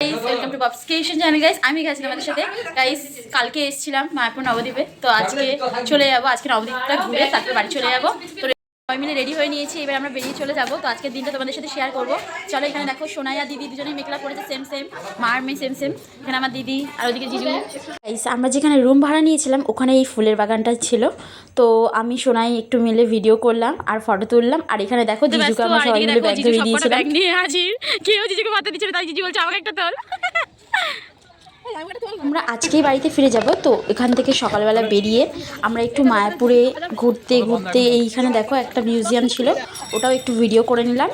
Guys welcome to Babs creation channel guys আমি গেছিলাম আমাদের সাথে। গাইস কালকে এসেছিলাম মায়াপুর নবদ্বীপে। তো আজকে চলে যাব। আজকে নবদ্বীপটা ঘুরে তারপরে বাড়ি চলে যাব। তো সবাই মিলে রেডি হয়ে নিয়েছি এবার আমরা বেরিয়ে চলে যাব। তো আজকের দিনটা তোমাদের সাথে শেয়ার করব। চলো এখানে দেখো সোনাইয়া দিদি দুজনেই মেকলা পড়েছে সেম সেম মার মেয়ে সেম সেম এখানে আমার দিদি আর ওদিকে জিজু। আমরা যেখানে রুম ভাড়া নিয়েছিলাম ওখানে এই ফুলের বাগানটা ছিল। তো আমি সোনাই একটু মিলে ভিডিও করলাম আর ফটো তুললাম। আর এখানে দেখো জিজুকে আমরা সবাই মিলে ব্যাগ ধরে দিয়েছিলাম। নিয়ে হাজির। কেউ জিজুকে মাথা দিচ্ছে তাই জিজু বলছে আমাকে একটা তোল। আমরা আজকেই বাড়িতে ফিরে যাব। তো এখান থেকে সকালবেলা বেরিয়ে আমরা একটু মায়াপুরে ঘুরতে ঘুরতে এইখানে দেখো একটা মিউজিয়াম ছিল। ওটাও একটু ভিডিও করে নিলাম।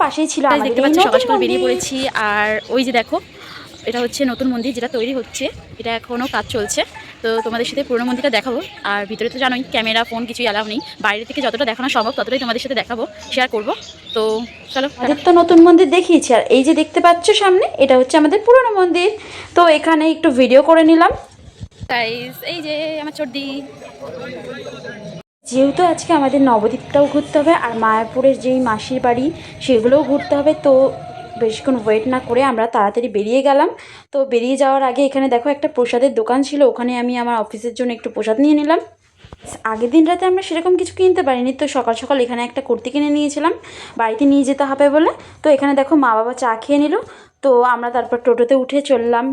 পাশেই ছিল দেখতে পাচ্ছি সকাল সকাল বেরিয়ে পড়েছি। আর ওই যে দেখো এটা হচ্ছে নতুন মন্দির যেটা তৈরি হচ্ছে। এটা এখনও কাজ চলছে। তো তোমাদের সাথে পুরনো মন্দিরটা দেখাবো। আর ভিতরে তো জানোই ক্যামেরা ফোন কিছুই অ্যালাউ নেই। বাইরে থেকে যতটা দেখানো সম্ভব ততটাই তোমাদের সাথে দেখাবো শেয়ার করব। তো চলো আমাদের তো নতুন মন্দির দেখিয়েছি আর এই যে দেখতে পাচ্ছ সামনে এটা হচ্ছে আমাদের পুরনো মন্দির। তো এখানে একটু ভিডিও করে নিলাম। গাইস এই যে আমার চর্দি। যেহেতু আজকে আমাদের নবদ্বীপটাও ঘুরতে হবে আর মায়াপুরের যেই মাসির বাড়ি সেগুলোও ঘুরতে হবে তো বেশিক্ষণ ওয়েট না করে আমরা তাড়াতাড়ি বেরিয়ে গেলাম। তো বেরিয়ে যাওয়ার আগে এখানে দেখো একটা প্রসাদের দোকান ছিল, ওখানে আমি আমার অফিসের জন্য একটু প্রসাদ নিয়ে নিলাম। আগের দিন রাতে আমরা সেরকম কিছু কিনতে পারিনি, তো সকাল সকাল এখানে একটা কুর্তি কিনে নিয়েছিলাম, বাড়িতে নিয়ে যেতে হবে বলে। তো এখানে দেখো মা বাবা চা খেয়ে নিল, তো আমরা তারপর টোটোতে উঠে চললাম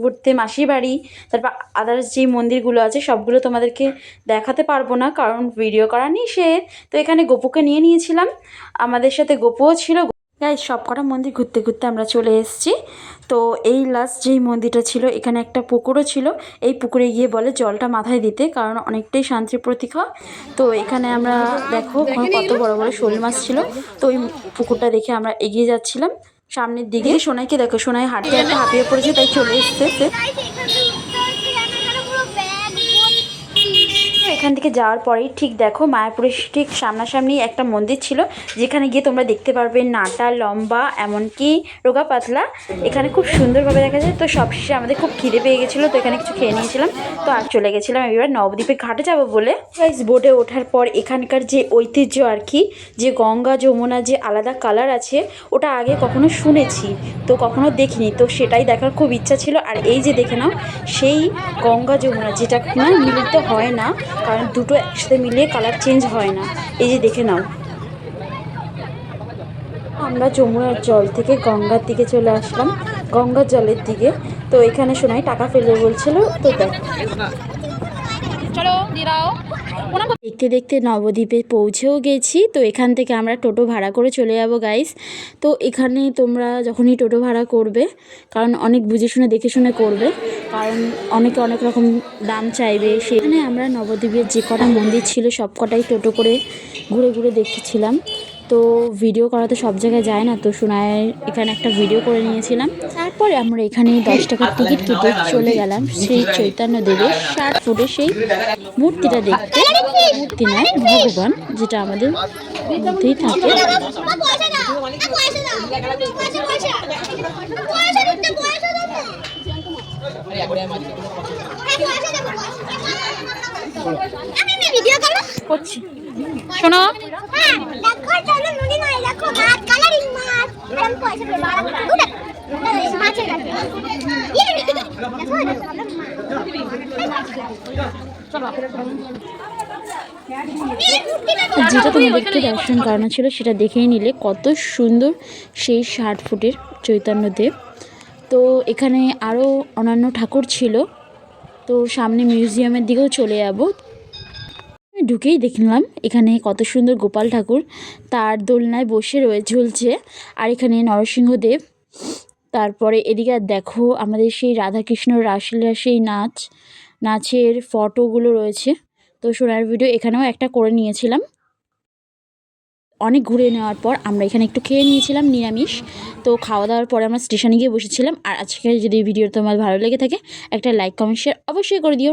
ঘুরতে মাসির বাড়ি, তারপর আদার্স যেই মন্দিরগুলো আছে সবগুলো তোমাদেরকে দেখাতে পারব না, কারণ ভিডিও করা নিষেধ তো এখানে গোপুকে নিয়ে নিয়েছিলাম, আমাদের সাথে গোপুও ছিল গাই সব কটা মন্দির ঘুরতে ঘুরতে আমরা চলে এসেছি। তো এই লাস্ট যেই মন্দিরটা ছিল এখানে একটা পুকুরও ছিল। এই পুকুরে গিয়ে বলে জলটা মাথায় দিতে কারণ অনেকটাই শান্তির প্রতীক হয়। তো এখানে আমরা দেখো কত বড় বড় শোল মাছ ছিল। তো ওই পুকুরটা দেখে আমরা এগিয়ে যাচ্ছিলাম। সামনের দিকে সোনাইকে দেখো সোনাই হাঁটতে হাঁটতে হাঁপিয়ে পড়েছে তাই চলে এসছে এখান থেকে যাওয়ার পরেই ঠিক দেখো মায়াপুরের ঠিক সামনাসামনি একটা মন্দির ছিল, যেখানে গিয়ে তোমরা দেখতে পারবে নাটা, লম্বা, এমনকি রোগা পাতলা। এখানে খুব সুন্দরভাবে দেখা যায়। তো সবশেষে আমাদের খুব খিদে পেয়ে গেছিল, তো এখানে কিছু খেয়ে নিয়েছিলাম। তো আর চলে গেছিলাম এবার নবদ্বীপে ঘাটে যাব বলে। গাইস বোটে ওঠার পর এখানকার যে ঐতিহ্য আর কি, যে গঙ্গা যমুনা যে আলাদা কালার আছে, ওটা আগে কখনো শুনেছি। তো কখনো দেখিনি। তো সেটাই দেখার খুব ইচ্ছা ছিল। আর এই যে দেখে নাও, সেই গঙ্গা যমুনা, যেটা না মিলিত হয় না, কারণ দুটো একসাথে মিলিয়ে কালার চেঞ্জ হয় না। এই যে দেখে নাও। আমরা যমুনার জল থেকে গঙ্গার দিকে চলে আসলাম। গঙ্গার জলের দিকে। তো এখানে শোনাই টাকা ফেলবে বলছিল। তো দেখ। চলো দেখতে দেখতে নবদ্বীপে পৌঁছেও গেছি। তো এখান থেকে আমরা টোটো ভাড়া করে চলে যাব গাইস তো এখানে তোমরা যখনই টোটো ভাড়া করবে, কারণ অনেক বুঝে শুনে, দেখে শুনে করবে, কারণ অনেকে অনেক রকম দাম চাইবে। সেখানে আমরা নবদ্বীপের যে কটা মন্দির ছিল সব কটাই টোটো করে ঘুরে ঘুরে দেখেছিলাম। তো ভিডিও করা তো সব জায়গায় যায় না, তো সোনায় এখানে একটা ভিডিও করে নিয়েছিলাম। তারপরে আমরা এখানে দশ টাকার টিকিট কেটে চলে গেলাম শ্রী চৈতন্য দেবের ষাট ফুটের সেই মূর্তিটা দেখতে। মূর্তি নয়, ভগবান, যেটা আমাদের মধ্যেই থাকে। করছি। শোনো। যেটা তোমাদেরকে দর্শন করানো ছিল সেটা দেখেই নিলে কত সুন্দর সেই ষাট ফুটের চৈতন্যদেব তো এখানে আরও অন্যান্য ঠাকুর ছিল। তো সামনে মিউজিয়ামের দিকেও চলে যাব। ঢুকেই দেখলাম এখানে কত সুন্দর গোপাল ঠাকুর তার দোলনায় বসে রয়ে ঝুলছে। আর এখানে নরসিংহদেব, তারপরে এদিকে আর দেখো আমাদের সেই রাধাকৃষ্ণ রাসলীলা, সেই নাচ, নাচের ফটোগুলো রয়েছে। তো সোনার ভিডিও এখানেও একটা করে নিয়েছিলাম। অনেক ঘুরে নেওয়ার পর আমরা এখানে একটু খেয়ে নিয়েছিলাম নিরামিষ। তো খাওয়া দাওয়ার পরে আমরা স্টেশনে গিয়ে বসেছিলাম। আর আজকে যদি ভিডিও তোমার ভালো লেগে থাকে, একটা লাইক, কমেন্ট শেয়ার অবশ্যই করে দিও।